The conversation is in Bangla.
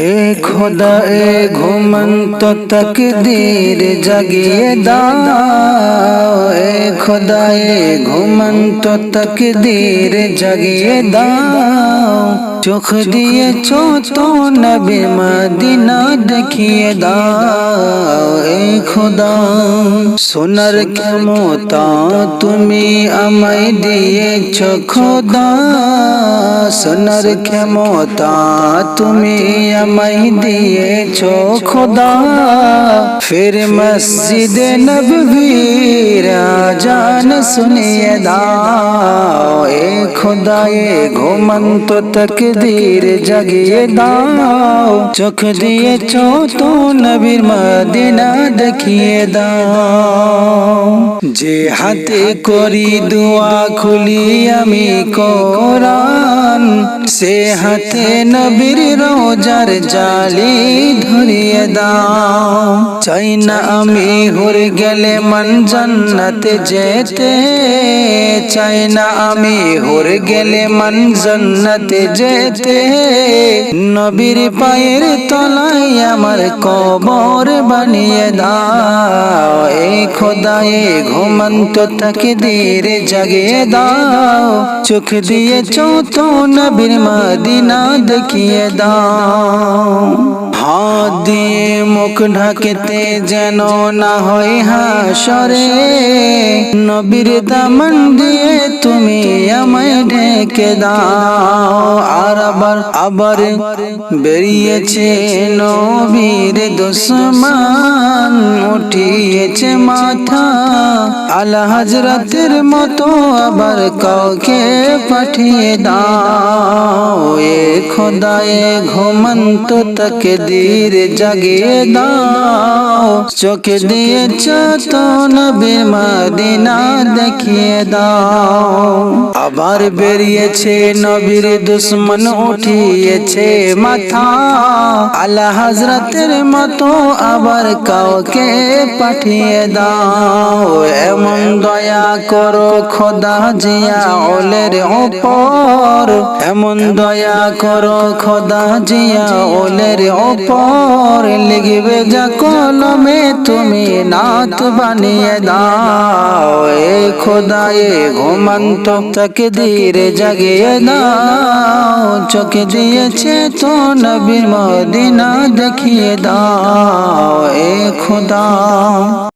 এ খোদা এ ঘুমন্ত তকদীর জাগিয়ে দাও। এ খোদা এ ঘুমন্ত তকদীর জাগিয়ে দাও। চোখ দিয়েছ তো নবী মদিনা দেখিয়ে দাও। এ খোদা, সোনার ক্ষমতা তুমি আমায় দিয়েছ খোদা। সোনার ক্ষমতা তুমি আমায় দিয়েছ, খোদা। ফির মসজিদে নববীর আজান শুনিয়ে দাও, এ খোদা এ ঘুমন্ত তকদীর জাগিয়ে দাও। চোখ দিয়েছ তো নবীর মদিনা দেখিয়ে দাও। যে হাতে করি দোয়া খুলি আমি কোরআন সে হাতে নবীর রোজার জালি ধরিয়ে দাও। চাই না আমি হর গেলে মন জন্নতে যেতে। চাই না আমি হর গেলে মন জন্নতে যেতে। নবীর পায়ের তলায় আমার কবর বানিয়ে দাও। খোদায়ে ঘুমন্ত তাকে ধীরে জাগিয়ে দাও। চোখ দিয়ে তো নবীর মদিনা দেখিয়ে দাও। হাত দিয়ে মুখ ঢাকেতে যেন না হয় হাসরে। নবীর দামন দিয়ে তুমি আমায় ঢেকে দাও। আর আবার আবার বেরিয়েছে নবীর দুশ্মন, উঠিয়েছে মাথা। আলা হজরতের মতো আবার কাউকে পাঠিয়ে দাও। খোদায়ে ঘুমন্ত তাকে ধীর জাগিয়ে দাও। চোখে দিয়েছ তো নবী মদিনা দেখিয়ে দাও। আবার বেরিয়েছে নবীর দুশ্মন, উঠিয়েছে মাথা। আল্লাহ হজরতের মতো আবার কাউকে পাঠিয়ে দাও। এমন দয়া করো খোদা জিয়া ওলের ওপর এমন দয়া করো খোদা জিয়া ওলের ওপর লিখবে যা কলমে তুমি নাত বানিয়ে দাও। এ খোদা এ ঘুমন্ত তাকে ধীরে জাগিয়ে দাও। চোখে দিয়েছে তো নবীর মদিনা দেখিয়ে দাও। এ খোদা